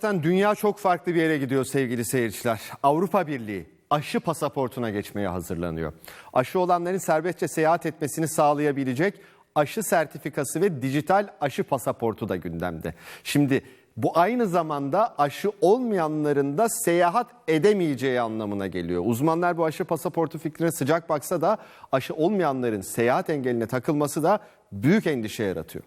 Zaten dünya çok farklı bir yere gidiyor sevgili seyirciler. Avrupa Birliği aşı pasaportuna geçmeye hazırlanıyor. Aşı olanların serbestçe seyahat etmesini sağlayabilecek aşı sertifikası ve dijital aşı pasaportu da gündemde. Şimdi bu aynı zamanda aşı olmayanların da seyahat edemeyeceği anlamına geliyor. Uzmanlar bu aşı pasaportu fikrine sıcak baksa da aşı olmayanların seyahat engeline takılması da büyük endişe yaratıyor.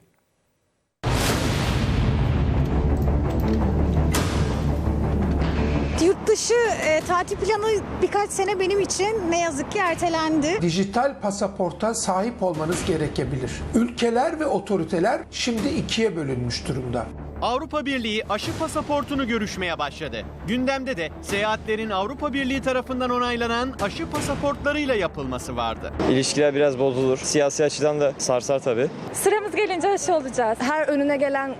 Dışı e, tatil planı birkaç sene benim için ne yazık ki ertelendi. dijital pasaporta sahip olmanız gerekebilir. Ülkeler ve otoriteler şimdi ikiye bölünmüş durumda. Avrupa Birliği aşı pasaportunu görüşmeye başladı. Gündemde de seyahatlerin Avrupa Birliği tarafından onaylanan aşı pasaportlarıyla yapılması vardı. İlişkiler biraz bozulur. Siyasi açıdan da sarsar tabii. Sıramız gelince aşı olacağız. her önüne gelen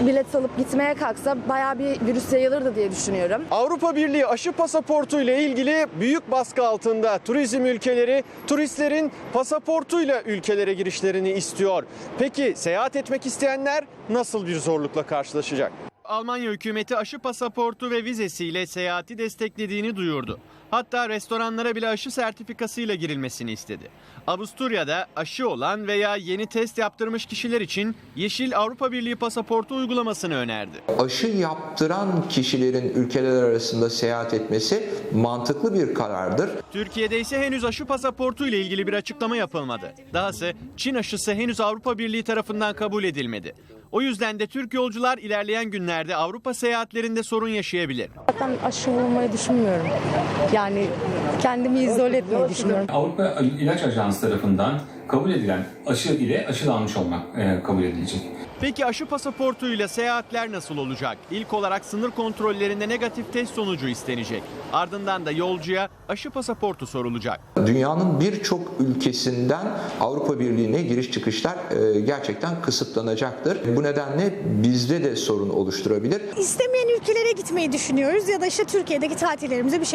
bilet alıp gitmeye kalksa bayağı bir virüs yayılırdı diye düşünüyorum. Avrupa Birliği aşı pasaportu ile ilgili büyük baskı altında turizm ülkeleri turistlerin pasaportuyla ülkelere girişlerini istiyor. Peki seyahat etmek isteyenler nasıl bir zorlukla karşılaşacak? Almanya hükümeti aşı pasaportu ve vizesiyle seyahati desteklediğini duyurdu. Hatta restoranlara bile aşı sertifikasıyla girilmesini istedi. Avusturya'da aşı olan veya yeni test yaptırmış kişiler için Yeşil Avrupa Birliği pasaportu uygulamasını önerdi. aşı yaptıran kişilerin ülkeler arasında seyahat etmesi mantıklı bir karardır. Türkiye'de ise henüz aşı pasaportu ile ilgili bir açıklama yapılmadı. Dahası Çin aşısı henüz Avrupa Birliği tarafından kabul edilmedi. O yüzden de Türk yolcular ilerleyen günlerde Avrupa seyahatlerinde sorun yaşayabilir. Zaten aşı olmayı düşünmüyorum. Yani kendimi izole etmeyi düşünüyorum. Avrupa İlaç Ajansı tarafından kabul edilen aşı ile aşılanmış olmak e, kabul edilecek. Peki aşı pasaportuyla seyahatler nasıl olacak? İlk olarak sınır kontrollerinde negatif test sonucu istenecek. Ardından da yolcuya aşı pasaportu sorulacak. Dünyanın birçok ülkesinden Avrupa Birliği'ne giriş çıkışlar e, gerçekten kısıtlanacaktır. Bu nedenle bizde de sorun oluşturabilir. İstemeyen ülkelere gitmeyi düşünüyoruz ya da işte Türkiye'deki tatillerimize bir şekilde